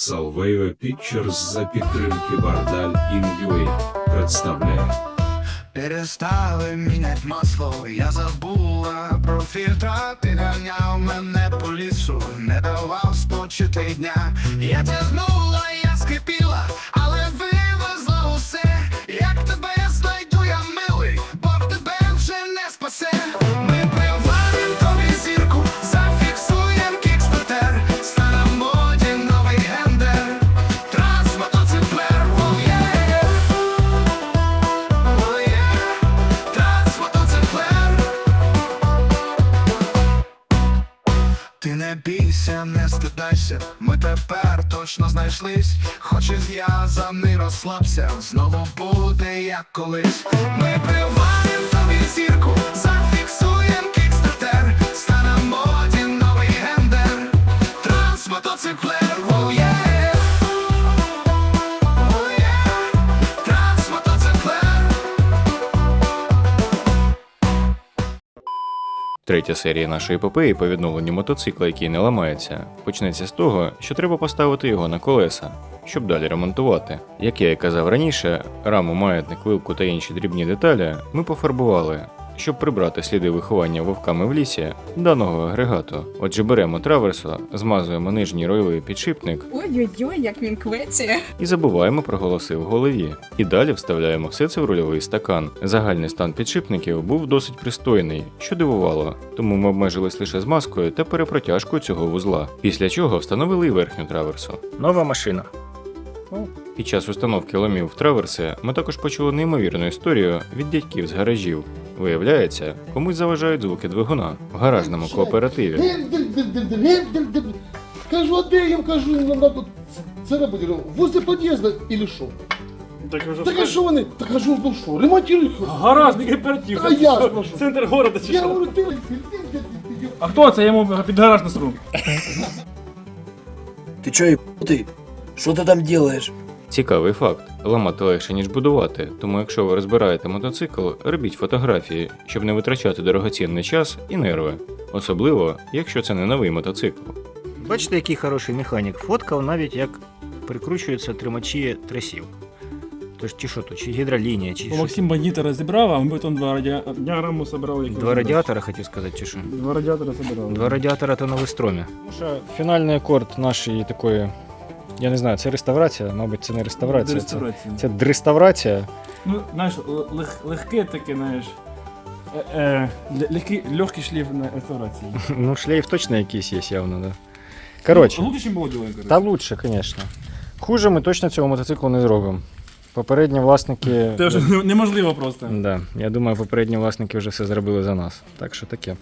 Salveo Pictures за підтримки Бардаль Інгюей представляє. Перестали мінять масло, я забула про фільтра, ти ганяв мене по лісу, не давав спочити дня. Я тягнула, я скипіла, але вивезла стидайся, ми тепер точно знайшлись. Хоч і зв'язаний розслабся, знову буде як колись. Ми приваємо тобі зірку, Третя серія нашої епопеї по відновленню мотоцикла, який не ламається, почнеться з того, що треба поставити його на колеса, щоб далі ремонтувати. Як я і казав раніше, раму, маятник, вилку та інші дрібні деталі ми пофарбували, щоб прибрати сліди виховання вовками в лісі даного агрегату. Отже, беремо траверсо, змазуємо нижній ройловий підшипник Ой-ой-ой, як він кветься. і забуваємо про голоси в голові. І далі вставляємо все це в рульовий стакан. Загальний стан підшипників був досить пристойний, що дивувало, тому ми обмежились лише змазкою та перепротяжкою цього вузла. Після чого встановили і верхню траверсу. Нова машина. Під час установки ломів в траверси ми також почули неймовірну історію від дядьків з гаражів. Виявляється, комусь заважають звуки двигуна в гаражному кооперативі. Гель-дель-дель-дель-дель-дель. Кажу, а де я їм кажу, нам надо це робити. Возле під'їзду или що? Так вже Так а що вони? Так а що, ну що, ремонтують? Гараж, не кооператив. А я спрошу. Центр города чи Я що? говорю, ти, ти, ти, ти, ти, А хто це? Я йому під гараж насру. Ты чё, ебанутый? Что ты там делаешь? Цікавий факт: ламати легше, ніж будувати, тому якщо ви розбираєте мотоцикл, робіть фотографії, щоб не витрачати дорогоцінний час і нерви, особливо якщо це не новий мотоцикл. Бачите, який хороший механік. Фоткав навіть як прикручуються тримачі трасів. Тож чи що то, чи гідролінія, чи що. Максим бандита розібрав, а ми потім два радіа... діаграму собрали. як Два радіатора хотів сказати, чи що? Два радіатора собирали. Два радіатора то на вистромі. Фінальний акорд нашої такої, я не знаю, це реставрація, мабуть, це не реставрація. Це, Реставрації. це дреставрація. Ну, знаєш, лег, легке таке, знаєш. Е, е, легкий, легкий шлейф на реставрації. Ну, шлейф точно якийсь є явно, да. Коротше, Лучше, ніж було діло, коротше. та лучше, звісно. Хуже ми точно цього мотоциклу не зробимо. Попередні власники. Це вже не- неможливо просто. Да, я думаю, попередні власники вже все зробили за нас. Так що таке.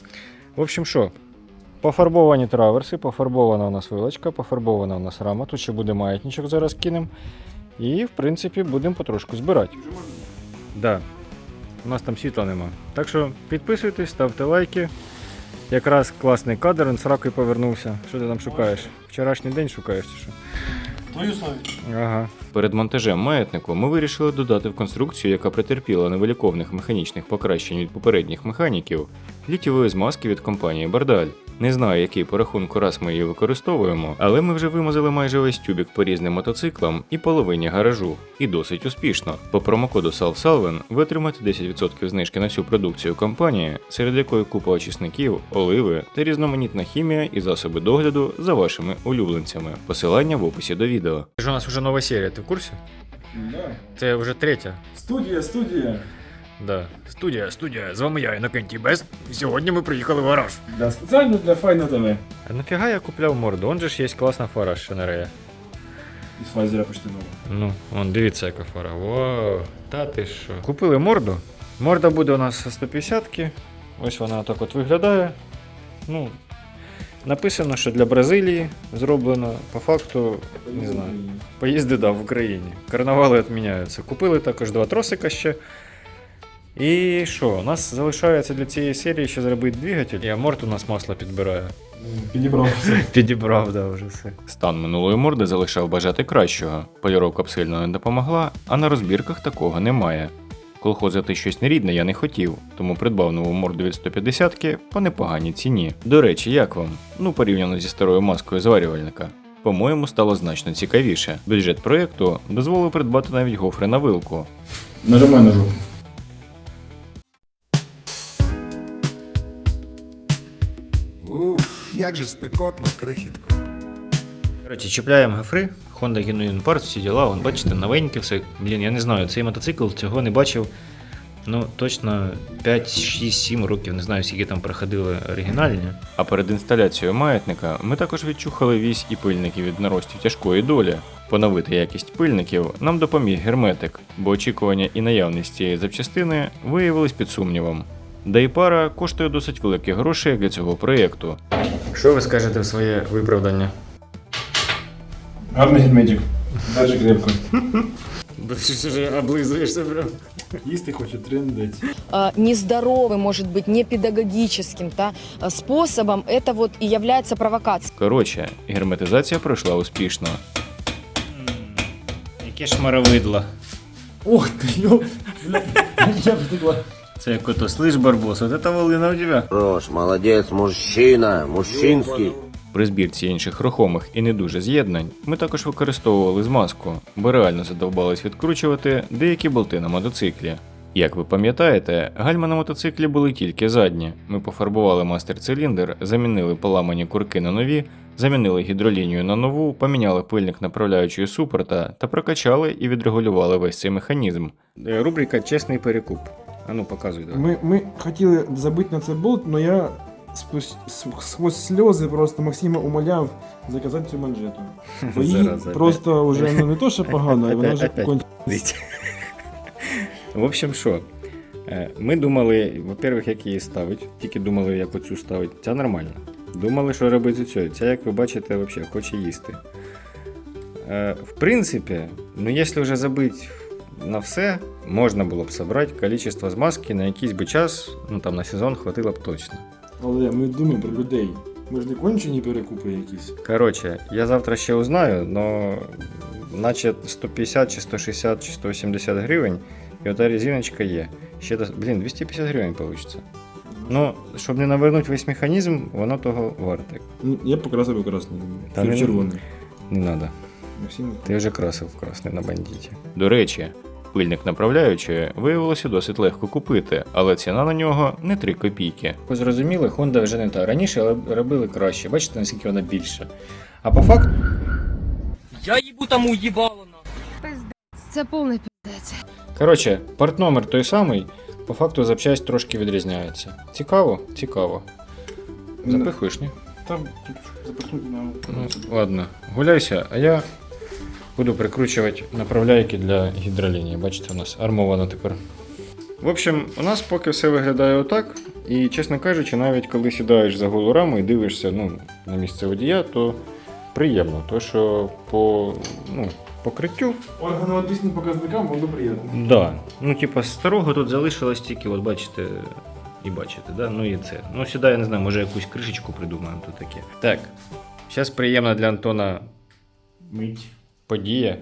В общем, що? Пофарбовані траверси, пофарбована у нас вилочка, пофарбована у нас рама. Тут ще буде маятничок, зараз кинемо. І, в принципі, будемо потрошку збирати. Да. У нас там світла нема. Так що підписуйтесь, ставте лайки. Якраз класний кадр, він з ракою повернувся. Що ти там шукаєш? Вчорашній день шукаєш чи що? Твою совість. Ага. Перед монтажем маятнику ми вирішили додати в конструкцію, яка претерпіла невиліковних механічних покращень від попередніх механіків, літєвої змазки від компанії Бардаль. Не знаю, який по рахунку раз ми її використовуємо, але ми вже вимазали майже весь тюбік по різним мотоциклам і половині гаражу. І досить успішно. По промокоду SALVSALVEN ви отримаєте 10% знижки на всю продукцію компанії, серед якої купа очисників, оливи та різноманітна хімія і засоби догляду за вашими улюбленцями. Посилання в описі до відео. Це ж у нас вже нова серія, ти в курсі? Це вже третя. Студія, студія. Да. Студія, студія, з вами я, Інокентій Бест. І сьогодні ми приїхали в гараж. Да, спеціально для файна ТВ. А нафіга я купляв морду? Он же ж є класна фара Шенерея. Із Файзера почти нового. Ну, вон, дивіться, яка фара. Вау, та ти що. Купили морду. Морда буде у нас 150-ки. Ось вона так от виглядає. Ну, написано, що для Бразилії зроблено. По факту, не знаю. Поїзди да, в Україні. Карнавали відміняються. Купили також два тросика ще. І що? У нас залишається для цієї серії ще зробити двигатель, і аморт у нас масло підбирає. Підібрав все. Підібрав, да, вже все. Стан минулої морди залишав бажати кращого. Поліровка б сильно не допомогла, а на розбірках такого немає. Колхозити щось нерідне я не хотів, тому придбав нову морду від 150-ки по непоганій ціні. До речі, як вам? Ну, порівняно зі старою маскою зварювальника. по-моєму, стало значно цікавіше. Бюджет проєкту дозволив придбати навіть гофри на вилку. Нажимай на жопу. Як же спекотно, крихітко. Коротше, чіпляємо гофри, Honda Genuine Parts, всі діла, вон, бачите, новеньке все. Блін, я не знаю, цей мотоцикл цього не бачив. Ну, точно 5, 6, 7 років, не знаю, скільки там проходили оригінальні. А перед інсталяцією маятника ми також відчухали вісь і пильники від наростів тяжкої долі. Поновити якість пильників нам допоміг герметик, бо очікування і наявність цієї запчастини виявились під сумнівом. Да і пара коштує досить великі гроші для цього проєкту. Що ви скажете в своє виправдання? Гарний герметик. Даже крепко. Бо ти ж вже облизуєшся прям. Їсти хоче трендить. э, нездоровым, может быть, не педагогическим да, э, способом, это вот и является провокацией. Коротше, герметизація пройшла успішно. Яке ж маровидло. Ух ти, йоп. Бля, я втекла. Це як ото, слиш, барбос, от це волина у тебе. Рош, молодец, мужчина, мужчинский. При збірці інших рухомих і не дуже з'єднань ми також використовували змазку, бо реально задовбались відкручувати деякі болти на мотоциклі. Як ви пам'ятаєте, гальма на мотоциклі були тільки задні. Ми пофарбували мастер-циліндр, замінили поламані курки на нові, замінили гідролінію на нову, поміняли пильник направляючої супорта та прокачали і відрегулювали весь цей механізм. Е, Рубрика Чесний перекуп. А ну показуй давай. Ми, ми хотіли забити на цей болт, але я с- сквозь сльози просто Максима умоляв заказати цю манжету. Бо Зараза, просто вже ну, не то, що погано, а вона вже Опять. В общем, що? Е, Ми думали, во-первых, як її ставити. Тільки думали, як оцю ставити. Ця нормальна. Думали, що робити цією. Ця, як ви бачите, взагалі хоче їсти. Е, В принципі, ну якщо вже забити на все, можна було б зібрати кількість змазки на якийсь би час, ну там на сезон хватило б точно. Але ми думаємо про людей. Ми ж не кончені перекупи якісь. Коротше, я завтра ще узнаю, но наче 150 чи 160 чи 180 гривень, і ота резиночка є. Ще до... Блін, 250 гривень вийде. Ну, щоб не навернути весь механізм, воно того варте. Ну, Я покрасив у красний. Та Ти в не- червоний. Не треба. Ти вже красив красний на бандиті. До речі, пильник направляючої виявилося досить легко купити, але ціна на нього не 3 копійки. Ви зрозуміли, Honda вже не та. Раніше але робили краще. Бачите, наскільки вона більша. А по факту. Я їбу там уїбало на. Це повний піздець. Коротше, партномер той самий, по факту запчасть трошки відрізняється. Цікаво? Цікаво. Запихуєш, ні? Там тут запихнути на. Ну, ладно, гуляйся, а я буду прикручувати направляйки для гідролінії. Бачите, у нас армовано тепер. В общем, у нас поки все виглядає отак. І, чесно кажучи, навіть коли сідаєш за голу раму і дивишся ну, на місце водія, то приємно. То, що по ну, покриттю Органоопісним показникам воно приємно. Да. Ну, типа, з старого тут залишилось тільки, от бачите, і бачите, да? Ну і це. Ну, сюди, я не знаю, може якусь кришечку придумаємо тут таке. Так. Зараз приємна для Антона Мить. Подія.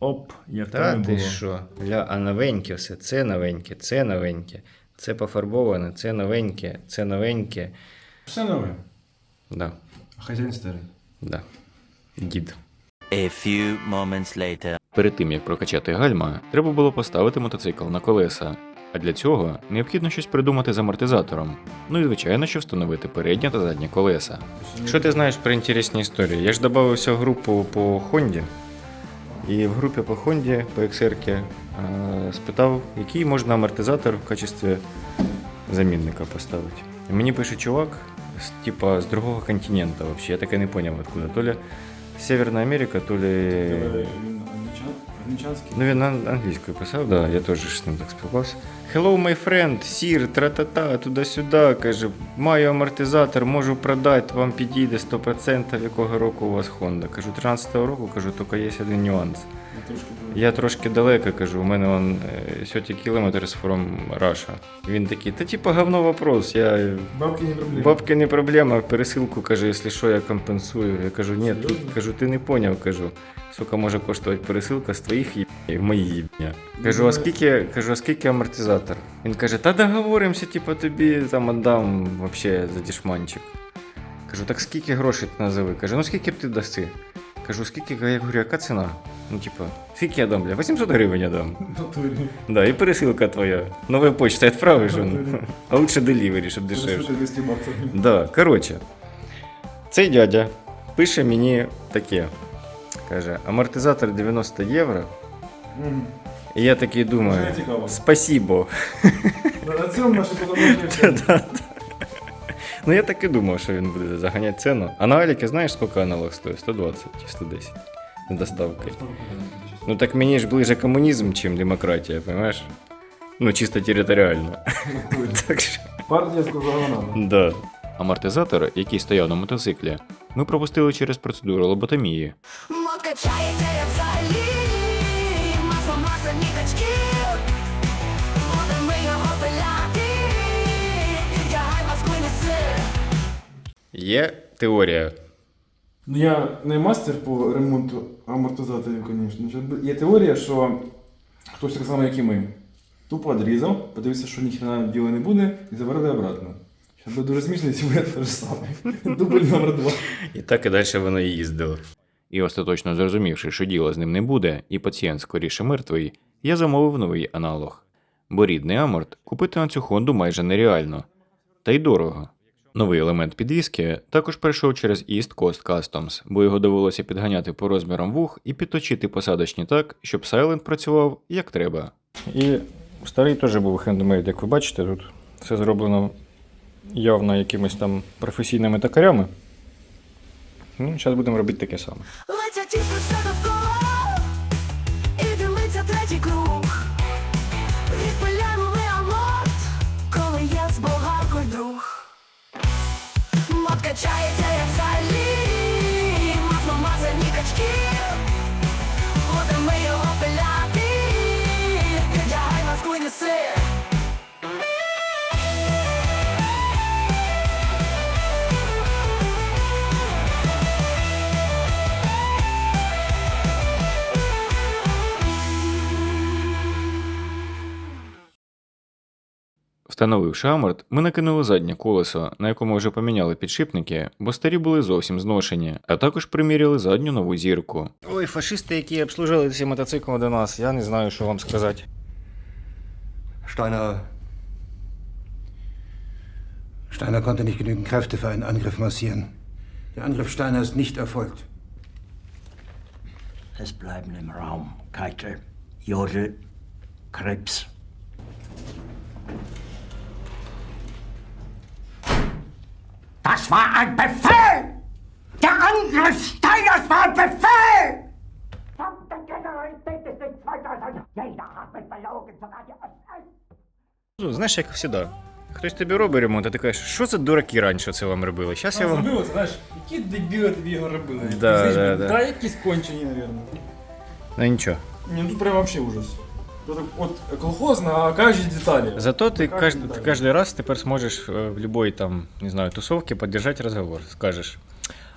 Оп, як Та там і ти було. що? Ля, а новеньке все, це новеньке, це новеньке, це пофарбоване, це новеньке, це новеньке. Все нове. Да, А хазяїн старий. да. Дід. A few moments later. Перед тим як прокачати гальма, треба було поставити мотоцикл на колеса. А для цього необхідно щось придумати з амортизатором. Ну і звичайно, що встановити переднє та заднє колеса. Що ти знаєш про інтересні історії? Я ж додався в групу по Хонді. І в групі по Хонді, по XR, е, спитав, який можна амортизатор в качестві замінника поставити. І мені пише чувак, типа, з другого континента вообще. Я таки не поняв откуда. То ли Северна Америка, то ли. Англічанський. Ну, він ан- англійською писав, да, я теж з ним так спілкувався. Hello, my friend, сір, тра-та-та, туди-сюди. Каже, маю амортизатор, можу продати, вам підійде 100%, якого року у вас Honda. Кажу, 13-го року, кажу, тільки є один нюанс. Я трошки далеко кажу, у мене он е, 30 kilometers from Russia. Він такий, та типа говно вопрос. Я Бабки не проблема. Бабки не проблема, пересилку каже, якщо що, я компенсую. Я кажу, ні, тут, кажу, ти не поняв, кажу. Сука, може коштувати пересилка з твоїх їбнів в мої їбня. Кажу, а скільки, кажу, а скільки амортизатор? Він каже, та договоримося, типу, тобі там віддам вообще за дішманчик. Кажу, так скільки грошей ти назови? Каже, ну скільки б ти даси? Кажу, скільки, я говорю, яка ціна? Ну, типа, скільки я дам, бля? 800 гривень я дам. Да, і пересилка твоя. Нова почта відправиш. А лучше делівері, щоб дешевше. 200 баксів. Да, коротше. Цей дядя пише мені таке. Каже, амортизатор 90 євро. Мгм. І я такий думаю, цікаво. спасибо. На цьому подобання. Ну я так і думав, що він буде заганяти ціну. А на Аліки знаєш, скільки аналог стоїть? 120 чи 110 з доставкою. Ну так мені ж ближе комунізм, чим демократія, понимаєш? Ну, чисто територіально. так що, Партія сказала нам. да. Амортизатор, який стояв на мотоциклі, ми пропустили через процедуру лоботомії. Качається, як взагалі, масло, масло, ніточки. Будемо ми його пиляти, тягай Москву неси. Є теорія. Ну, я не мастер по ремонту амортизаторів, звісно. Є теорія, що хтось так само, як і ми. Тупо відрізав, подивився, що ніхрена діла не буде, і заварили обратно. Зараз буде дуже смішно, якщо буде те ж саме. Дубль номер два. І так і далі воно і їздило. І остаточно зрозумівши, що діла з ним не буде, і пацієнт скоріше мертвий, я замовив новий аналог. Бо рідний аморт купити на цю Хонду майже нереально. Та й дорого. Новий елемент підвіски також пройшов через East Coast Customs, бо його довелося підганяти по розмірам вух і підточити посадочні так, щоб Silent працював як треба. І старий теж був хендмейд, як ви бачите, тут все зроблено явно якимись там професійними токарями. Ну, зараз будемо робити таке саме. Встановивши аморт, ми накинули заднє колесо, на якому вже поміняли підшипники, бо старі були зовсім зношені, а також приміряли задню нову зірку. Ой, фашисти, які обслужили ці мотоцикли до нас, я не знаю, що вам сказати. Steiner. Steiner konnte nicht genügend Kräfte für einen Angriff massieren. Der Angriff Steiner ist nicht erfolgt. Es bleiben im Raum Keitel, Jodel, Krebs. Das war ein Befehl! Der Angriff Steiners war ein Befehl! Verdammte Generalität ist in zweiter Seite. Jeder hat mich belogen, sogar die SS. Ну, знаєш, як завжди. Хтось тобі робить ремонт, а ти кажеш, що це дураки раніше це вам робили? Зараз я вам. Зробили це, знаєш, які дебіли тобі його робили. Да, Ти знаєш, да, блін, да. Та якісь кончені, напевно. Ну нічого. Ні, ну тут прям вообще ужас. От колхозна, а кожні деталі. Зато ти деталі. кожен раз тепер зможеш е, в любой там, не знаю, тусовці підтримати розговор. Скажеш.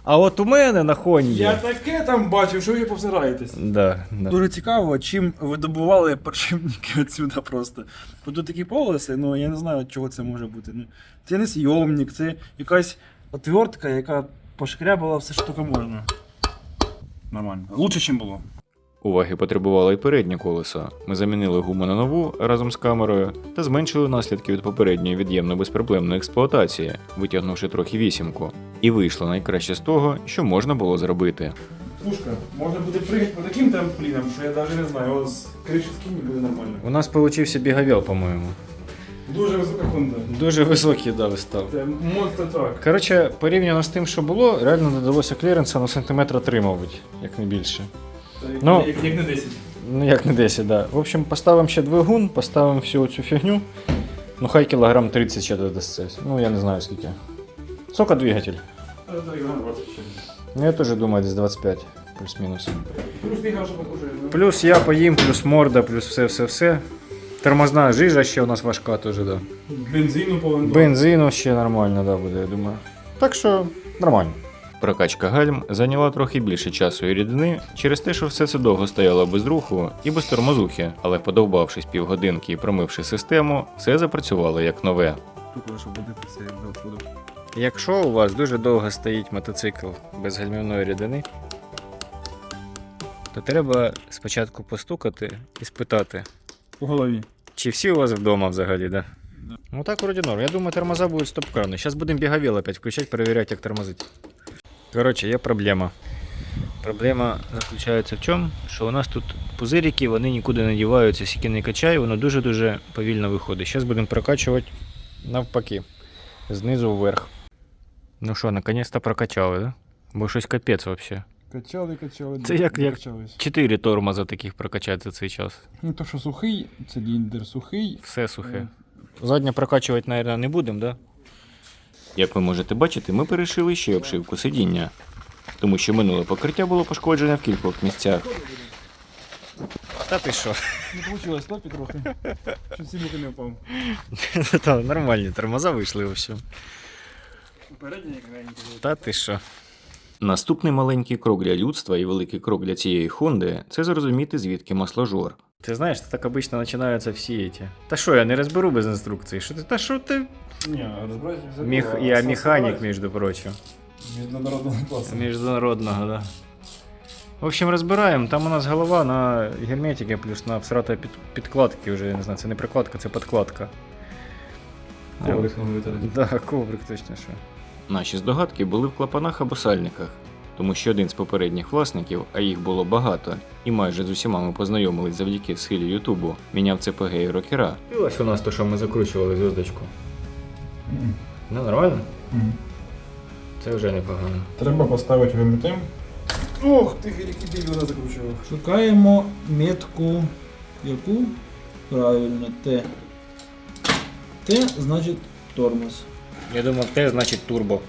А от у мене на хоні. Я таке там бачив, що ви повзираєтесь. Да, да. Дуже цікаво, чим видобували подшипники отсюда просто. Бо тут такі полоси, ну я не знаю, чого це може бути. Ну, це не сйомник, це якась отвертка, яка пошкрябала все, що тільки можна. Нормально. Лучше, ніж було. Уваги потребувало і переднє колесо. Ми замінили гуму на нову разом з камерою та зменшили наслідки від попередньої від'ємно безпроблемної експлуатації, витягнувши трохи вісімку. І вийшло найкраще з того, що можна було зробити. Слушка, можна буде пригати по таким трамплінам, що я навіть не знаю, його з криші скині буде нормально. У нас получився бігавіл, по-моєму. Дуже висока хунда. Дуже високий да, став. Це монстр трак. Коротше, порівняно з тим, що було, реально додалося кліренса на сантиметра 3, мабуть, як не більше. Ну. як, як не 10. Ну як не 10, да. В общем, поставимо ще двигун, поставимо всю цю фігню. Ну хай кілограм 30 ще додасться. Ну я не знаю скільки. Сколько двигатель? Це так, 20 ще. Ну я теж думаю, десь 25, плюс-мінус. Плюс похоже. Плюс я поїм, плюс морда, плюс все-все-все. Тормозна жижа ще у нас важка теж, да. Бензину повинен. Бензину ще нормально, да, буде, я думаю. Так що нормально. Прокачка гальм зайняла трохи більше часу і рідини через те, що все це довго стояло без руху і без тормозухи, але подовбавшись півгодинки і промивши систему, все запрацювало як нове. Якщо у вас дуже довго стоїть мотоцикл без гальмівної рідини, то треба спочатку постукати і спитати, По голові. чи всі у вас вдома взагалі, да? Ну так вроді норм. Я думаю, тормоза будуть стоп-крани. Зараз будемо бігавіл опять включати, перевіряти, як тормозити. Коротше, є проблема. Проблема заключається в чому? Що у нас тут пузирики, вони нікуди не діваються, скільки не качай, воно дуже-дуже повільно виходить. Зараз будемо прокачувати навпаки. Знизу вверх. Ну що, наконець-то прокачали, да? Бо щось капець взагалі. Качали, качали, Це як, як чотири тормоза таких прокачати за цей час. Ну то, що сухий, циліндр сухий. Все сухе. Заднє прокачувати, мабуть, не будемо, да? Як ви можете бачити, ми перешили ще й обшивку сидіння. Тому що минуле покриття було пошкоджене в кількох місцях. Та ти що? Не вийшло стопі трохи. Чуть сильно не впав. Та нормальні тормоза вийшли в общем. Та ти що? Наступний маленький крок для людства і великий крок для цієї Хонди це зрозуміти, звідки масложор. Ти знаєш, так обично починаються всі ці. Та що, я не розберу без інструкції. Що ти? Та що ти? Ні, розбирайся. Міх... Я механік, між прочим. Міжнародного класу. Міжнародного, да. В общем, розбираємо. Там у нас голова на герметики, плюс на всрата під... підкладки вже, я не знаю, це не прикладка, це підкладка. Коврик новий. Да, коврик точно що. Наші здогадки були в клапанах або сальниках, тому що один з попередніх власників, а їх було багато, і майже з усіма ми познайомились завдяки схилі Ютубу, міняв ЦПГ і рокера. Ось у нас то, що ми закручували зв'язочку. Ну, нормально? Мгм. Це вже непогано. Треба поставити ГМТ. Ох, ти який дебіл закручував. Шукаємо метку. Яку? Правильно, Т. Т значить тормоз. Я думав, те значить турбо.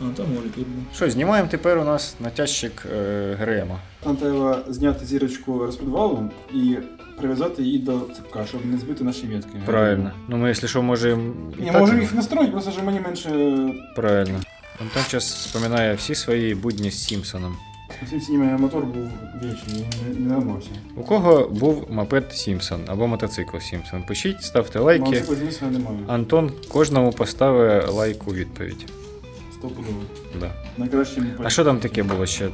А, там може турбо. Що, знімаємо тепер у нас натяжчик е, ГРМа. Там треба зняти зірочку розпідвалу і прив'язати її до цепка, щоб не збити наші метки. Правильно. Ну ми, якщо що, можемо. і Не, так- можемо їх настроїти, просто що мені менше Правильно. Антон зараз вспоминає всі свої будні з Сімпсоном. Всім сніме мотор був вічний, не, не ламався. У кого був мопед Сімпсон або мотоцикл Сімпсон? Пишіть, ставте лайки. Мотоцикла, звісно, немає. Антон кожному поставить лайк у відповідь. Стопудово. Да. Найкраще мені А що там таке було ще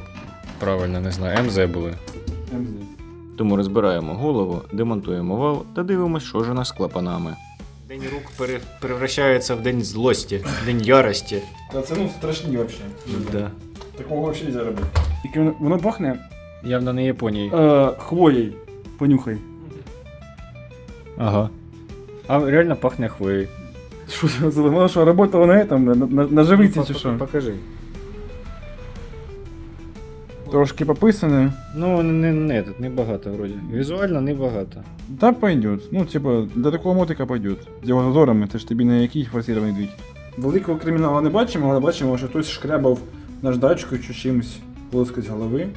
правильно, не знаю, МЗ були. МЗ. Тому розбираємо голову, демонтуємо вал та дивимося, що ж у нас з клапанами. День рук пере... перевращається в день злості, день ярості. Та це ну страшні взагалі. Да. Такого взагалі не робити. Тільки воно, воно пахне Явно не Японії. е, хвоєю. Понюхай. Ага. А реально пахне хвоєю. Що це за воно на этом, на, на, на чи що? Покажи. Трошки пописане. Ну, не, не, тут не багато вроді. Візуально не багато. Да пойдет. Ну, типа, до такого мотика пойдет. Його зазорами, це ж тобі не який форсірований двигатель. Великого криміналу не бачимо, але бачимо, що хтось шкрябав наждачкою чи чимось плоскость голови.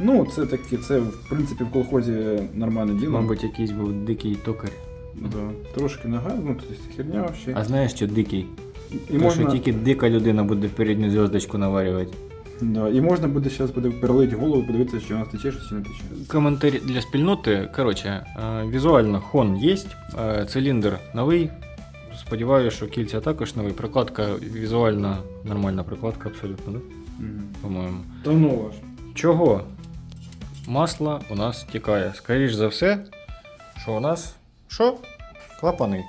Ну, це таке, це в принципі в колхозі нормальне діло. Мабуть, якийсь був дикий токар. Да. Трошки нога, ну то есть херня вообще. А знаєш, що дикий? І То, можна, що тільки дика людина буде передню зв'язочку наварювати. да, і можна буде зараз буде перелити голову, подивитися, чи вона тече, чи не тече. Коментарі для спільноти. Коротше, е, візуально хон є, е, циліндр новий. Сподіваюся, що кільця також новий. Прокладка візуально нормальна прокладка, абсолютно, да? по-моєму. Давно ваш. Чого? Масло у нас тікає. Скоріш за все, що у нас що? Клапани.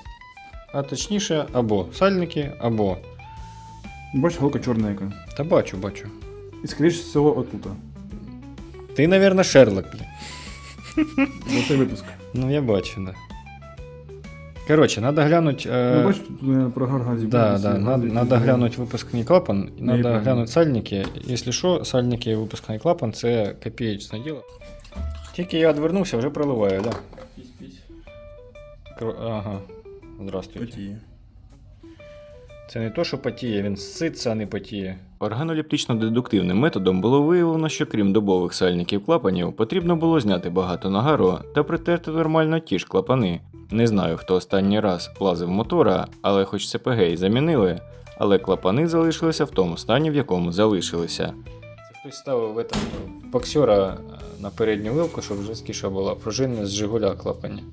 А точніше, або сальники, або. Бачиш, голка чорна яка. Та бачу, бачу. І скоріш всього отут. Ти, навірно, Шерлок. За цей випуск. Ну, я бачу, да. Коротше, треба глянути. Е... Ну, бачиш, тут наверное, про гаргазі. Да, да, надо, надо глянуть випускний клапан, і надо правильно. глянути сальники. Якщо що, сальники і випускний клапан це копієчне діло. Тільки я відвернувся, вже проливаю, да. Кро- Ага. Здравствуйте. Це не то, що потіє, він ситься, а не потіє. Органолептично-дедуктивним методом було виявлено, що крім добових сальників клапанів, потрібно було зняти багато нагару та притерти нормально ті ж клапани. Не знаю, хто останній раз лазив мотора, але хоч ЦПГ й замінили, але клапани залишилися в тому стані, в якому залишилися. Це хтось ставив в этом боксера на передню вилку, щоб жорсткіша була пружинна з Жигуля клапані.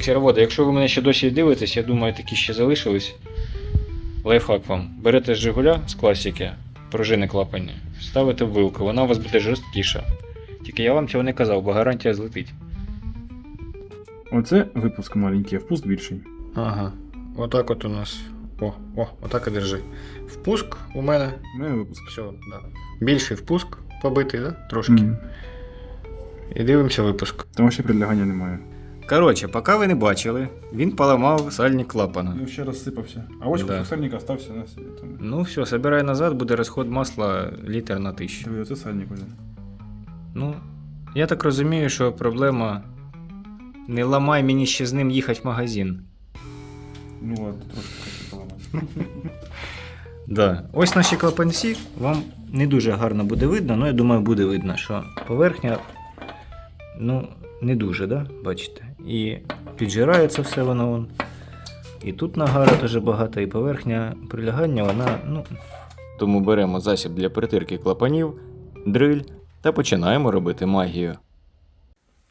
Ксероводи, якщо ви мене ще досі дивитесь, я думаю, такі ще залишились. Лайфхак вам. Берете з Жигуля з класики, пружини клапані, ставите в вилку, вона у вас буде жорсткіша. Тільки я вам цього не казав, бо гарантія злетить. Оце випуск маленький, а впуск більший. Ага. Отак от у нас. О, о, отак і держи. Впуск у мене. У мене випуск. Все, да. Більший впуск побитий, да? Трошки. Мгм. І дивимося випуск. Тому ще прилягання немає. Коротше, поки ви не бачили, він поламав сальник клапана. Ну, ще розсипався. А ось Да. да. сальник остався на собі. Тому. Ну все, забирай назад, буде розход масла літр на тисячу. Диви, оце сальник один. Ну, я так розумію, що проблема не ламай мені ще з ним їхати в магазин. Ну от, трошки хочу поламати. Да. Ось наші клапанці. Вам не дуже гарно буде видно, але я думаю, буде видно, що поверхня ну, не дуже, да? бачите? І піджирається все воно. Вон. І тут нагара дуже багато, і поверхня прилягання, вона. ну. Тому беремо засіб для притирки клапанів, дриль та починаємо робити магію.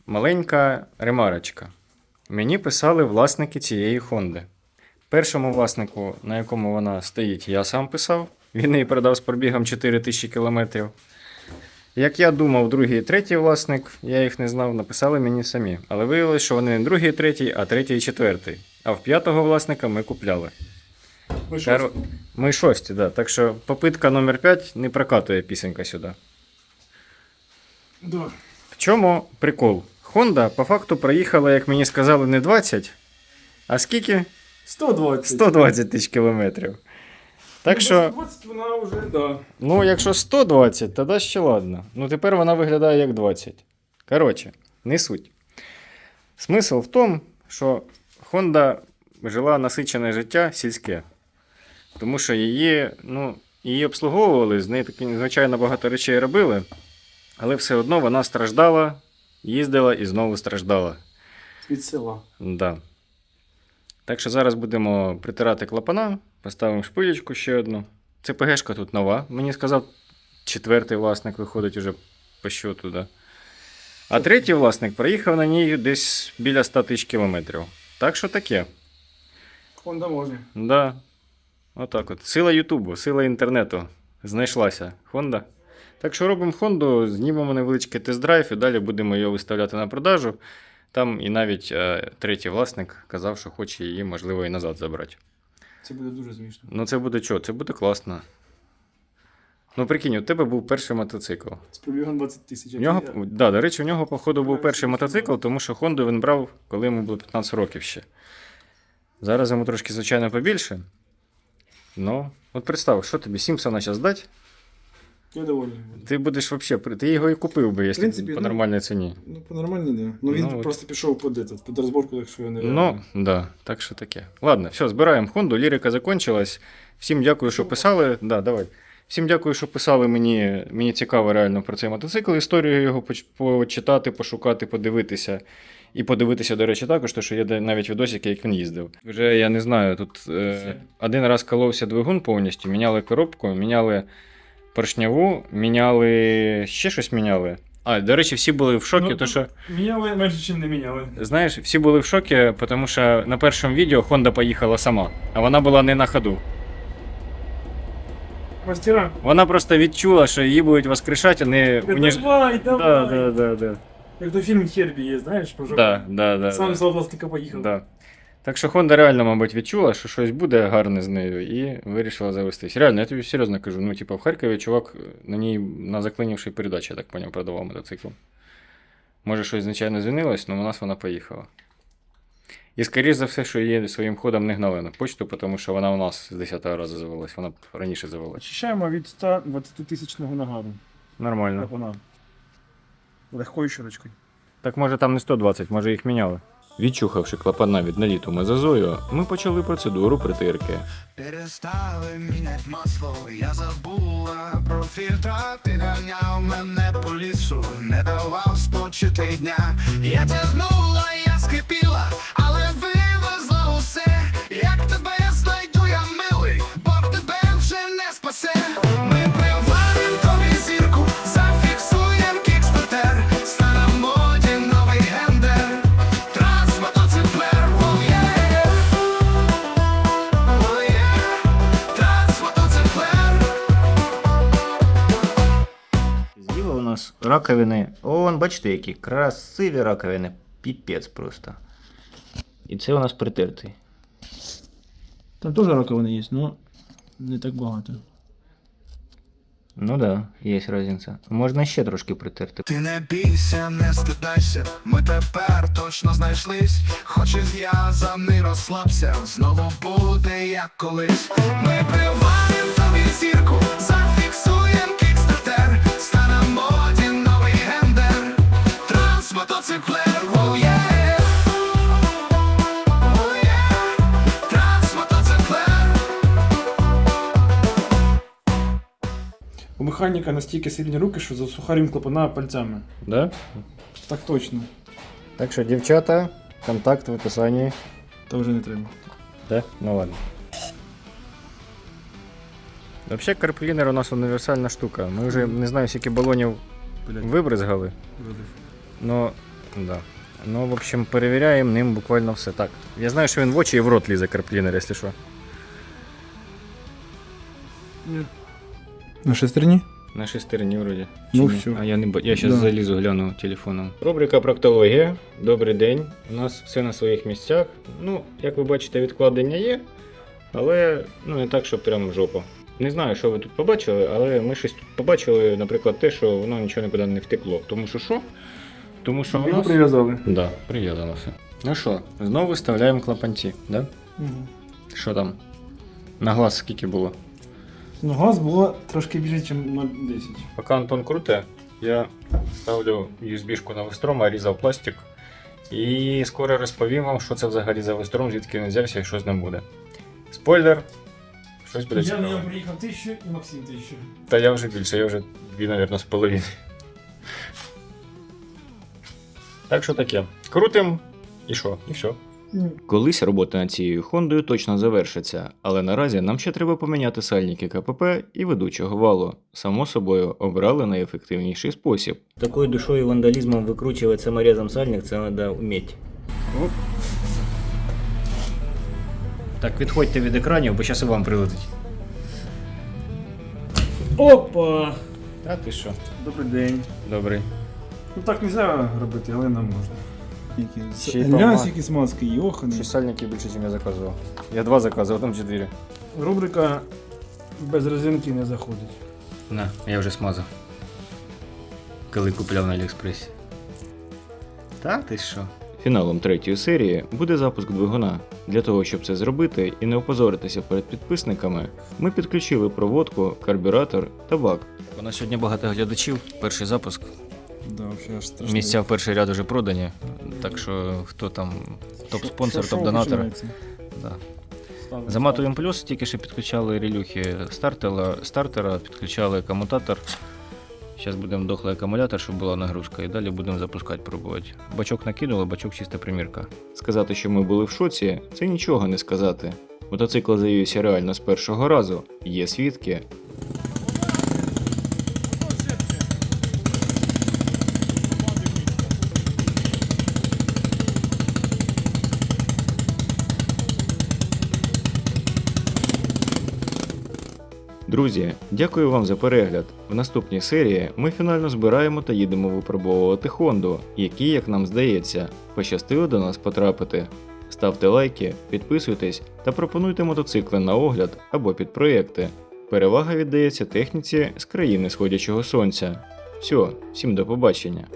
Маленька ремарочка. Мені писали власники цієї Хонди. Першому власнику, на якому вона стоїть, я сам писав. Він її продав з пробігом 4000 км. Як я думав, другий і третій власник, я їх не знав, написали мені самі. Але виявилось, що вони не другий і третій, а третій і четвертий. А в п'ятого власника ми купляли. Ми Кар- Ми шості, да. Так що попитка номер 5 не прокатує пісенька сюди. Да. В чому прикол? Honda по факту проїхала, як мені сказали, не 20, а скільки? 120. 120 тисяч кілометрів. Так що, 120 вона вже, да. ну, якщо 120, тоді ще ладно. Ну тепер вона виглядає як 20. Коротше, не суть. Смисл в тому, що Honda жила насичене життя сільське. Тому що її, ну, її обслуговували, з неї таки надзвичайно багато речей робили, але все одно вона страждала, їздила і знову страждала. Від села. Да. Так що зараз будемо притирати клапана, поставимо шпилечку ще одну. Це ПГшка тут нова. Мені сказав, четвертий власник виходить уже по щоту, да. А третій власник проїхав на ній десь біля 100 тисяч кілометрів. Так що таке. Honda може. Да. Отак от. Сила Ютубу, сила інтернету. Знайшлася. Honda. Так що робимо Хонду, знімемо невеличкий тест-драйв і далі будемо її виставляти на продажу. Там і навіть е, третій власник казав, що хоче її, можливо, і назад забрати. Це буде дуже смішно. Ну це буде що? Це буде класно. Ну прикинь, у тебе був перший мотоцикл. З пробігом 20 тисяч. Нього, да, до речі, у нього, походу, був перший мотоцикл, тому що Хонду він брав, коли йому було 15 років ще. Зараз йому трошки, звичайно, побільше. Ну, от представ, що тобі Сімпсона зараз дати? Я довольний. Ти будеш вообще, при- ти його і купив би, якщо принципі, по ну, нормальній ціні. Ну, по нормальній, да. Ну він Ну, от. просто пішов під, этот, під розборку, так що я не Ну, да, так що таке. Ладно, все, збираємо Хонду, лірика закончилась. Всім дякую, що писали. Да, давай. Всім дякую, що писали мені. Мені цікаво реально про цей мотоцикл, історію його почитати, пошукати, подивитися. І подивитися, до речі, також, тому що є де- навіть відосики, як він їздив. Вже я не знаю, тут е, один раз коловся двигун повністю, міняли коробку, міняли поршняву, міняли ще щось міняли. А, до речі, всі були в шокі, Ну, то що. Міняли менше, ніж не міняли. Знаєш, всі були в шокі, тому що на першому відео Honda поїхала сама, а вона була не на ходу. Мастера. Вона просто відчула, що її будуть воскрешати, а не уніж... Давай, Да, давай. да, да, да. Як то фільм Хербі є, знаєш, про Да, да, да, Сам да. з поїхав. Да. Так що Honda реально, мабуть, відчула, що щось буде гарне з нею, і вирішила завестись. Реально, я тобі серйозно кажу. Ну, типу, в Харкові чувак на ній на заклинівшій передачі, я так поняв, продавав мотоцикл. Може, щось звичайно змінилось, але у нас вона поїхала. І скоріш за все, що її своїм ходом не гнали на почту, тому що вона у нас з 10-го разу завелась, вона раніше завелась. Очищаємо від 120 тисячного нагару. Нормально. Так вона. Легкою щурочкою. Так може там не 120, може їх міняли. Відчухавши клапана від наліту мезозою, ми почали процедуру притирки. Перестали мінять масло, я забула про фільтра, ти ганяв мене по лісу, не давав спочити дня. Я тягнула, я скипіла, але вивезла раковини. О, бачите, які красиві раковини. Піпець просто. І це у нас притертий. Там теж раковини є, але не так багато. Ну да, є різниця. Можна ще трошки притерти. Ти не бійся, не стидайся, ми тепер точно знайшлись. Хоч і зв'язаний розслабся, знову буде як колись. Ми приварим тобі зірку, механіка настільки сильні руки, що засухарюємо клапана пальцями. Да? Так точно. Так що, дівчата, контакт в описанні. Та вже не треба. Да? Ну ладно. Взагалі, карплінер у нас універсальна штука. Ми вже не знаю, скільки балонів Блядь. вибризгали. Ну, да. Ну, в общем, перевіряємо ним буквально все. Так. Я знаю, що він в очі і в рот лізе карплінер, якщо що. На шестерні? На шестерні вроді. Ну, всё. А я не ба- я зараз Да. залізу, гляну телефоном. Рубрика проктологія. Добрий день. У нас все на своїх місцях. Ну, як ви бачите, відкладення є, але ну, не так, що прям жопа. Не знаю, що ви тут побачили, але ми щось тут побачили, наприклад, те, що воно нічого нікуди не втекло. Тому що що? Тому що у Його нас... прив'язали. Да, прив'язано все. Ну що, знову виставляємо клапанці, да? Угу. Що там? На глаз скільки було? Ну, газ було трошки більше, ніж 0,10. Поки Антон круте, я ставлю USB-шку на вестром, різав пластик. І скоро розповім вам, що це взагалі за вестром, звідки він взявся і що з ним буде. Спойлер. Щось буде Я на цікаве. ньому приїхав тисячу і Максим тисячу. Та я вже більше, я вже дві, мабуть, з половиною. Так що таке. Крутим і що? І все. Колись робота над цією Хондою точно завершиться, але наразі нам ще треба поміняти сальники КПП і ведучого валу. Само собою, обрали найефективніший спосіб. Такою душою і вандалізмом викручувати саморезом сальник, це треба вміти. Так, відходьте від екранів, бо зараз і вам прилетить. Опа! А ти що? Добрий день. Добрий. Ну так не можна робити, але нам можна. Ще й Глянь, помад. скільки смазки, йоханий. Шість сальників більше, ніж я заказував. Я два заказував, там чотири. Рубрика без резинки не заходить. На, я вже смазав. Коли купляв на Аліекспресі. Та ти що? Фіналом третьої серії буде запуск двигуна. Для того, щоб це зробити і не опозоритися перед підписниками, ми підключили проводку, карбюратор та бак. У нас сьогодні багато глядачів. Перший запуск. Да, вообще аж. Місця в перший ряд вже продані. Так що хто там топ-спонсор, топ-донатор. Да. Заматуємо плюс, тільки що підключали релюхи стартера, стартера підключали комутатор. Зараз будемо дохлий акумулятор, щоб була нагрузка, і далі будемо запускати, пробувати. Бачок накинули, бачок чиста примірка. Сказати, що ми були в шоці, це нічого не сказати. Мотоцикл завівся реально з першого разу. Є свідки. Друзі, дякую вам за перегляд. В наступній серії ми фінально збираємо та їдемо випробовувати Хонду, які, як нам здається, пощастило до нас потрапити. Ставте лайки, підписуйтесь та пропонуйте мотоцикли на огляд або під проєкти. Перевага віддається техніці з країни сходячого сонця. Все, всім до побачення.